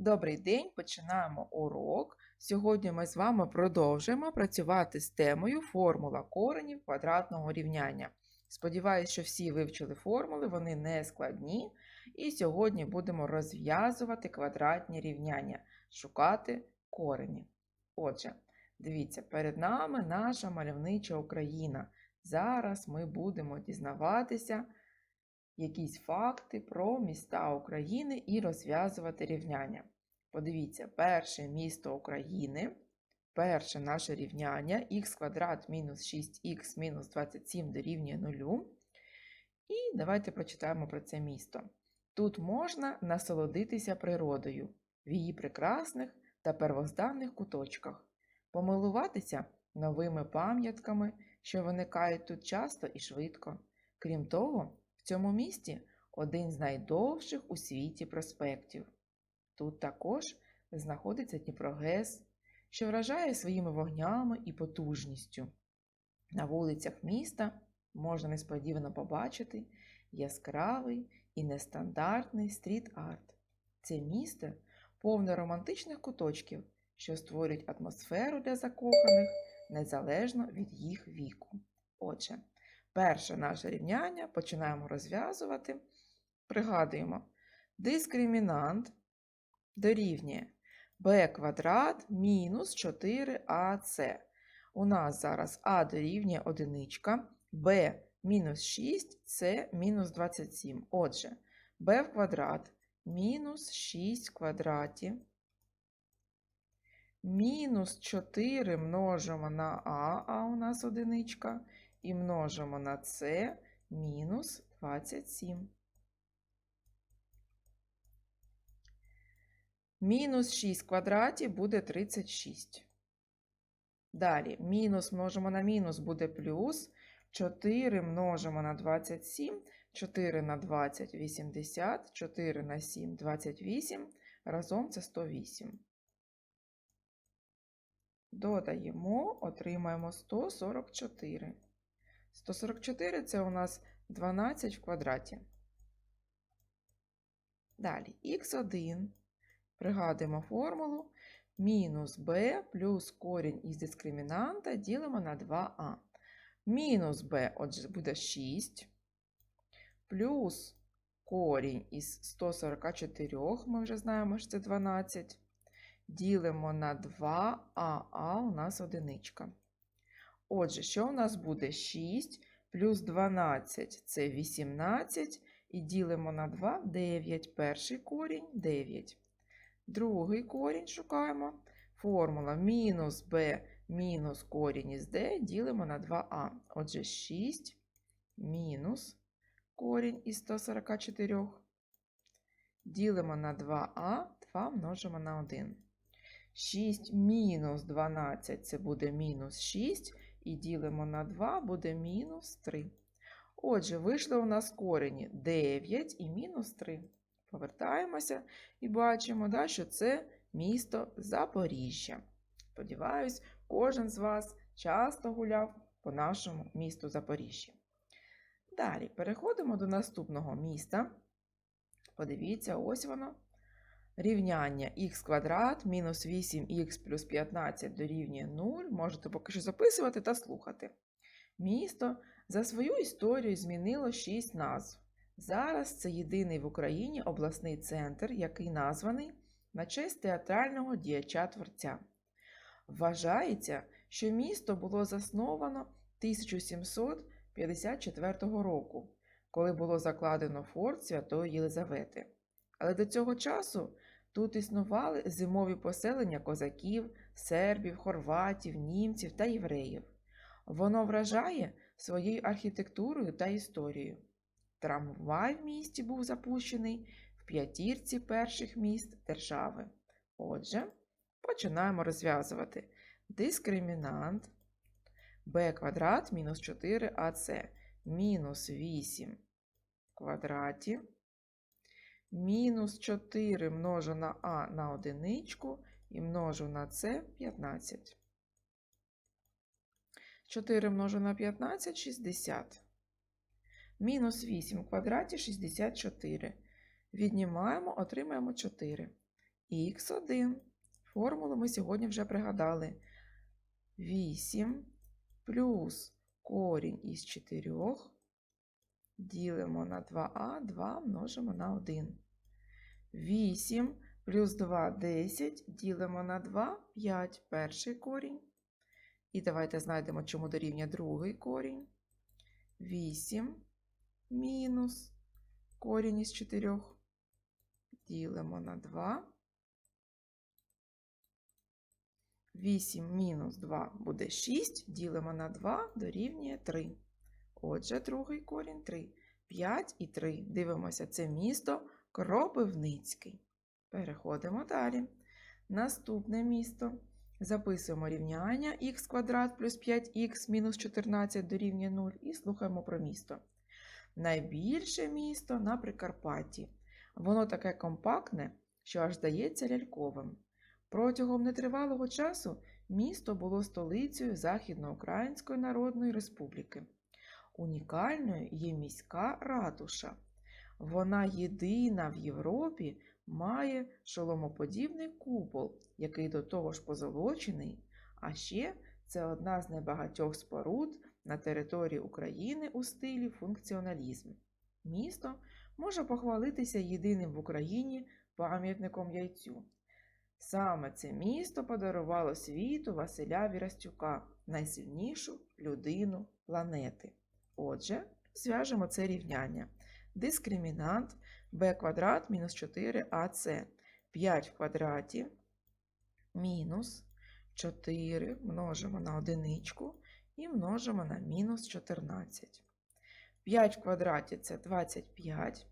Добрий день, починаємо урок. Сьогодні ми з вами продовжуємо працювати з темою формула коренів квадратного рівняння. Сподіваюсь, що всі вивчили формули, вони не складні. І сьогодні будемо розв'язувати квадратні рівняння, шукати корені. Отже, дивіться, перед нами наша мальовнича Україна. Зараз ми будемо дізнаватися якісь факти про міста України і розв'язувати рівняння. Подивіться, перше місто України, перше наше рівняння х квадрат мінус 6х мінус 27 дорівнює 0. І давайте прочитаємо про це місто. Тут можна насолодитися природою в її прекрасних та первозданних куточках, помилуватися новими пам'ятками, що виникають тут часто і швидко. Крім того, в цьому місті один з найдовших у світі проспектів. Тут також знаходиться Дніпрогес, що вражає своїми вогнями і потужністю. На вулицях міста можна несподівано побачити яскравий і нестандартний стріт-арт. Це місто повне романтичних куточків, що створюють атмосферу для закоханих незалежно від їх віку. Отже, перше наше рівняння починаємо розв'язувати. Пригадуємо, дискримінант дорівнює b квадрат мінус 4ac. У нас зараз а дорівнює 1, b мінус 6, c мінус 27. Отже, b в квадрат мінус 6 в квадраті. Мінус 4 множимо на а, а у нас одиничка, і множимо на c мінус 27. Мінус 6 в квадраті буде 36. Далі, мінус множимо на мінус буде плюс. 4 множимо на 27, 4 на 20 – 80, 4 на 7 – 28, разом це 108. Додаємо, отримаємо 144. 144 – це у нас 12 в квадраті. Далі, х1. Пригадуємо формулу. Мінус b плюс корінь із дискримінанта ділимо на 2а. Мінус b, отже, буде 6. Плюс корінь із 144, ми вже знаємо, що це 12. Ділимо на 2, а а у нас одиничка. Отже, що у нас буде 6 плюс 12 це 18. І ділимо на 2 9. Перший корінь 9. Другий корінь шукаємо. Формула мінус b мінус корінь із d ділимо на 2а. Отже, 6 мінус корінь із 144. Ділимо на 2а, 2 множимо на 1. 6 мінус 12 це буде мінус 6, і ділимо на 2 буде мінус 3. Отже, вийшло у нас корені 9 і мінус 3. Повертаємося і бачимо, да, що це місто Запоріжжя. Сподіваюсь, кожен з вас часто гуляв по нашому місту Запоріжжя. Далі переходимо до наступного міста. Подивіться, ось воно. Рівняння х квадрат мінус 8х плюс 15 дорівнює 0. Можете поки що записувати та слухати. Місто за свою історію змінило 6 назв. Зараз це єдиний в Україні обласний центр, який названий на честь театрального діяча творця. Вважається, що місто було засновано 1754 року, коли було закладено форт Святої Єлизавети. Але до цього часу тут існували зимові поселення козаків, сербів, хорватів, німців та євреїв. Воно вражає своєю архітектурою та історією. Трамвай в місті був запущений в п'ятірці перших міст держави. Отже, починаємо розв'язувати дискримінант b квадрат мінус 4ac мінус 8 в квадраті, мінус 4 множу на а на одиничку і множу на c 15. 4 множу на 15 – 60. Мінус 8 в квадраті 64. Віднімаємо, отримаємо 4. х1. Формулу ми сьогодні вже пригадали. 8 плюс корінь із 4 ділимо на 2а, 2 множимо на 1. 8 плюс 2 10 ділимо на 2, 5 перший корінь. І давайте знайдемо, чому дорівнює другий корінь. 8 мінус корінь із 4 ділимо на 2. 8 мінус 2 буде 6, ділимо на 2 дорівнює 3. Отже, другий корінь 3. 5 і 3. Дивимося, це місто Кропивницький. Переходимо далі. Наступне місто. Записуємо рівняння х квадрат плюс 5х мінус 14 дорівнює 0 і слухаємо про місто. Найбільше місто на Прикарпатті. Воно таке компактне, що аж здається ляльковим. Протягом нетривалого часу місто було столицею Західноукраїнської Народної Республіки. Унікальною є міська ратуша. Вона єдина в Європі має шоломоподібний купол, який до того ж позолочений, а ще це одна з небагатьох споруд на території України у стилі функціоналізм. Місто може похвалитися єдиним в Україні пам'ятником яйцю. Саме це місто подарувало світу Василя Вірастюка, найсильнішу людину планети. Отже, зв'яжемо це рівняння. Дискримінант b квадрат мінус 4ac. 5 в квадраті мінус 4 множимо на одиничку і множимо на мінус 14. 5 в квадраті це 25.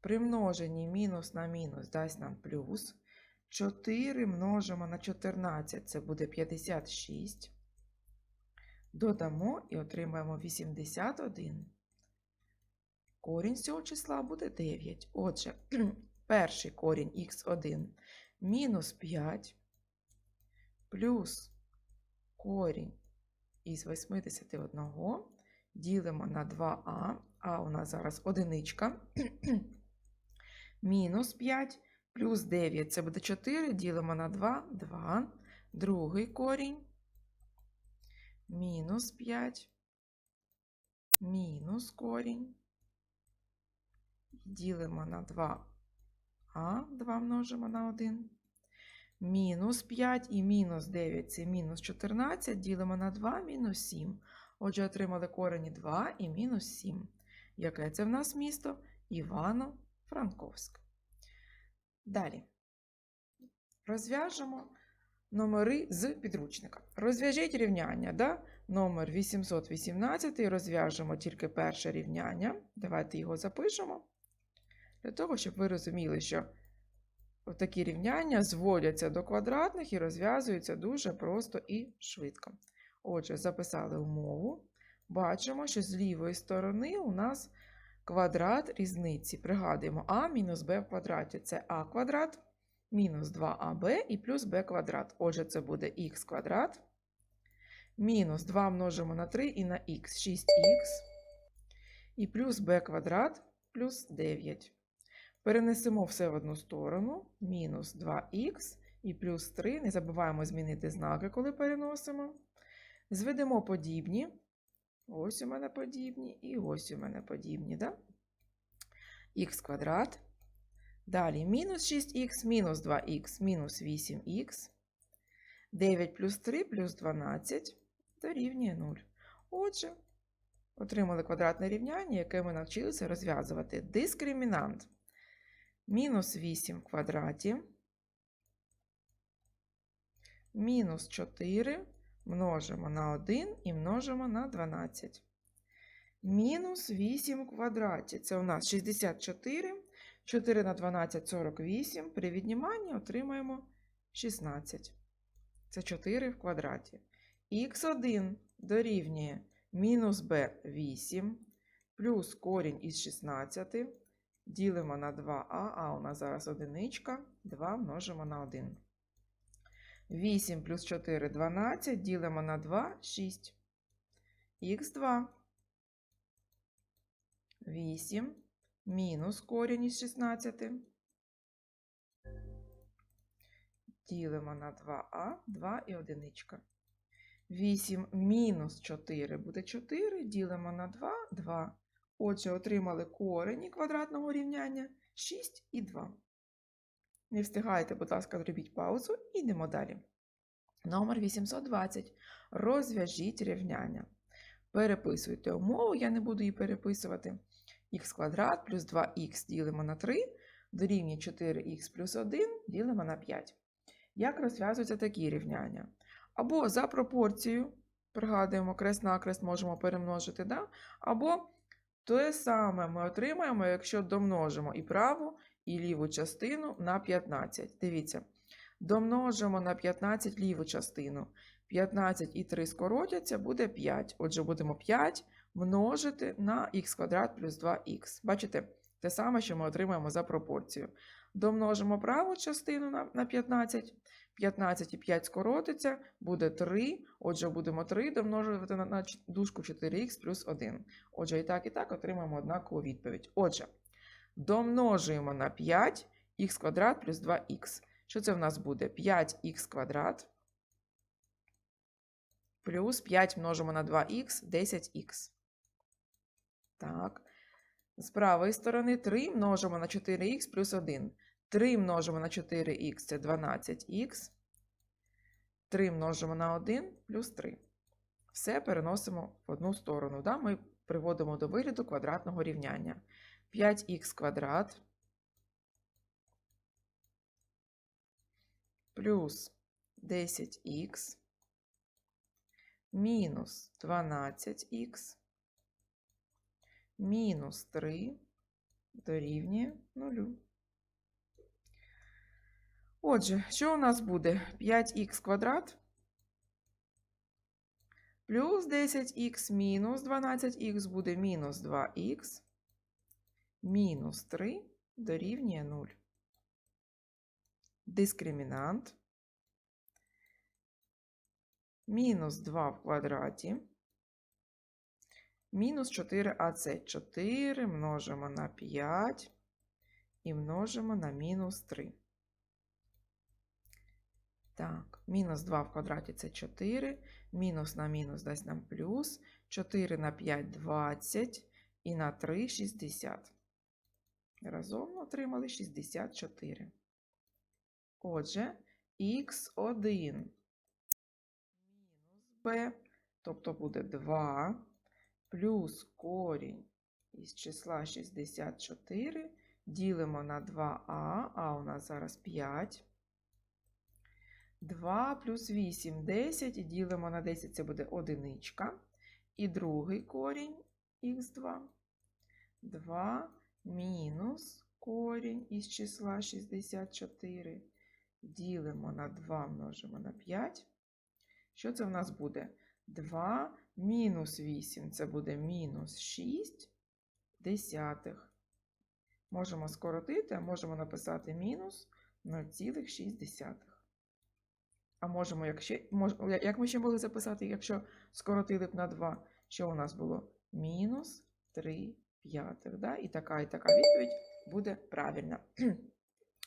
При множенні мінус на мінус дасть нам плюс. 4 множимо на 14 це буде 56. Додамо і отримаємо 81. Корінь цього числа буде 9. Отже, перший корінь х1 мінус 5 плюс корінь із 81 ділимо на 2а, а у нас зараз одиничка, мінус 5 плюс 9 це буде 4, ділимо на 2, 2, другий корінь, мінус 5, мінус корінь, ділимо на 2а, 2 множимо на 1, мінус 5 і мінус 9 це мінус 14, ділимо на 2, мінус 7. Отже, отримали корені 2 і мінус 7. Яке це в нас місто? Івано-Франковськ. Далі. Розв'яжемо номери з підручника. Розв'яжіть рівняння. Да? Номер 818 розв'яжемо тільки перше рівняння. Давайте його запишемо. Для того, щоб ви розуміли, що такі рівняння зводяться до квадратних і розв'язуються дуже просто і швидко. Отже, записали умову. Бачимо, що з лівої сторони у нас квадрат різниці. Пригадуємо, а мінус b в квадраті це а квадрат, мінус 2аб і плюс b квадрат. Отже, це буде х квадрат. Мінус 2 множимо на 3 і на х 6х. І плюс b квадрат плюс 9. Перенесемо все в одну сторону. Мінус 2х і плюс 3. Не забуваємо змінити знаки, коли переносимо. Зведемо подібні. Ось у мене подібні і ось у мене подібні. Да? х квадрат. Далі мінус 6х, мінус 2х, мінус 8х. 9 плюс 3 плюс 12 дорівнює 0. Отже, отримали квадратне рівняння, яке ми навчилися розв'язувати. Дискримінант. Мінус 8 в квадраті. Мінус 4 множимо на 1 і множимо на 12. Мінус 8 в квадраті. Це у нас 64. 4 на 12 48. При відніманні отримаємо 16. Це 4 в квадраті. Х1 дорівнює мінус b 8 плюс корінь із 16. Ділимо на 2а, а у нас зараз одиничка. 2 множимо на 1. 8 плюс 4 12, ділимо на 2 6. Х2. 8 мінус корінь із 16. ділимо на 2а, 2 і одиничка. 8 мінус 4 буде 4, ділимо на 2, 2. Отже, отримали корені квадратного рівняння 6 і 2. Не встигайте, будь ласка, зробіть паузу і йдемо далі. Номер 820. Розв'яжіть рівняння. Переписуйте умову, я не буду її переписувати. Х квадрат плюс 2х ділимо на 3, дорівнює 4х плюс 1 ділимо на 5. Як розв'язуються такі рівняння? Або за пропорцією, пригадуємо, крест-накрест можемо перемножити, да? або те саме ми отримаємо, якщо домножимо і праву, і ліву частину на 15. Дивіться, домножимо на 15 ліву частину. 15 і 3 скоротяться, буде 5. Отже, будемо 5 множити на х квадрат плюс 2х. Бачите, те саме, що ми отримаємо за пропорцію. Домножимо праву частину на, на 15. 15 і 5 скоротиться, буде 3. Отже, будемо 3 домножувати на, дужку 4х плюс 1. Отже, і так, і так отримаємо однакову відповідь. Отже, домножуємо на 5 х квадрат плюс 2х. Що це в нас буде? 5х квадрат плюс 5 множимо на 2х, 10х. Так. З правої сторони 3 множимо на 4х плюс 1. 3 множимо на 4х це 12х. 3 множимо на 1 плюс 3. Все переносимо в одну сторону. Да? Ми приводимо до вигляду квадратного рівняння. 5х квадрат плюс 10х мінус 12х мінус 3 дорівнює 0. Отже, що у нас буде? 5х квадрат плюс 10х мінус 12х буде мінус 2х мінус 3 дорівнює 0. Дискримінант мінус 2 в квадраті мінус 4а це 4 множимо на 5 і множимо на мінус 3. Так, мінус 2 в квадраті це 4, мінус на мінус дасть нам плюс, 4 на 5 – 20 і на 3 – 60. Разом отримали 64. Отже, х1 мінус тобто буде 2 плюс корінь із числа 64 ділимо на 2а, а у нас зараз 5. 2 плюс 8 – 10, і ділимо на 10, це буде одиничка. І другий корінь х2. 2 мінус корінь із числа 64. Ділимо на 2, множимо на 5. Що це в нас буде? 2 мінус 8 це буде мінус 6 десятих. Можемо скоротити, а можемо написати мінус 0,6. А можемо, як, ще, мож, як ми ще могли записати, якщо скоротили б на 2, що у нас було? Мінус 3 п'ятих. Да? І така, і така відповідь буде правильна.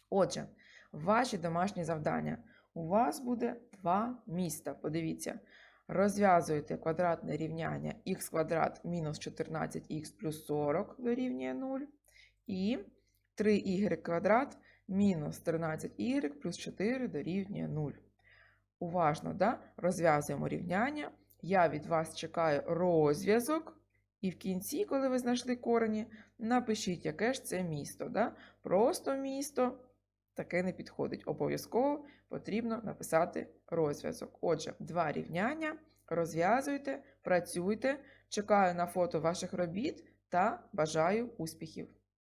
Отже, ваші домашні завдання. У вас буде два міста. Подивіться. Розв'язуєте квадратне рівняння х квадрат мінус 14х плюс 40 дорівнює 0. І 3y квадрат мінус 13y плюс 4 дорівнює 0. Уважно да? розв'язуємо рівняння. Я від вас чекаю розв'язок. І в кінці, коли ви знайшли корені, напишіть, яке ж це місто. Да? Просто місто таке не підходить. Обов'язково потрібно написати розв'язок. Отже, два рівняння. Розв'язуйте, працюйте. Чекаю на фото ваших робіт та бажаю успіхів!